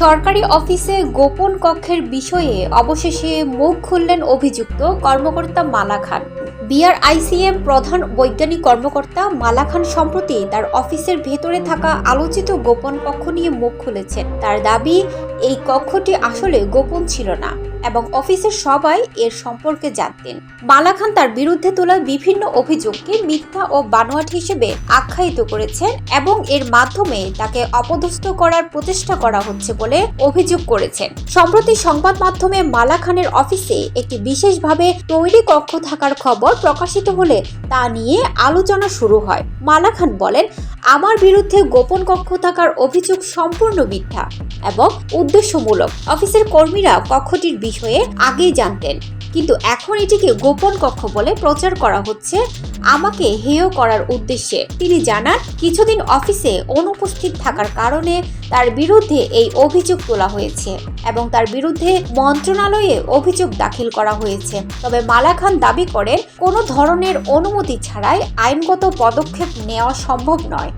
সরকারি অফিসে গোপন কক্ষের বিষয়ে অবশেষে মুখ খুললেন অভিযুক্ত কর্মকর্তা মালা খান। বিআরআইসিএম প্রধান বৈজ্ঞানিক কর্মকর্তা মালা খান সম্প্রতি তার অফিসের ভেতরে থাকা আলোচিত গোপন কক্ষ নিয়ে মুখ খুলেছেন। তার দাবি, এই কক্ষটি আসলে গোপন ছিল না। এবং অফিসের সবাই এর সম্পর্কে জানতেন। মালা খান তার বিরুদ্ধে তোলা বিভিন্ন অভিযোগকে মিথ্যা ও বানোয়াট হিসেবে আখ্যায়িত করেছেন এবং এর মাধ্যমে তাকে অপদস্থ করার প্রচেষ্টা করা হচ্ছে বলে অভিযোগ করেছেন। সম্প্রতি সংবাদ মাধ্যমে মালা খানের অফিসে একটি বিশেষভাবে তৈরি কক্ষ থাকার খবর প্রকাশিত হলে তা নিয়ে আলোচনা শুরু হয়। মালা খান বলেন আমার বিরুদ্ধে গোপন কক্ষ থাকার অভিযোগ সম্পূর্ণ মিথ্যা এবং উদ্দেশ্যমূলক। অফিসের কর্মীরা কক্ষটির বিষয়ে আগেই জানতেন। কিন্তু এখন এটিকে গোপন কক্ষ বলে প্রচার করা হচ্ছে। আমাকে হেয় করার উদ্দেশ্যে। তিনি জানান, কিছুদিন অফিসে অনুপস্থিত থাকার কারণে তার বিরুদ্ধে এই অভিযোগ তোলা হয়েছে এবং তার বিরুদ্ধে মন্ত্রণালয়ে অভিযোগ দাখিল করা হয়েছে। তবে মালা খান দাবি করেন, কোনো ধরনের অনুমতি ছাড়াই আইনগত পদক্ষেপ নেওয়া সম্ভব নয়।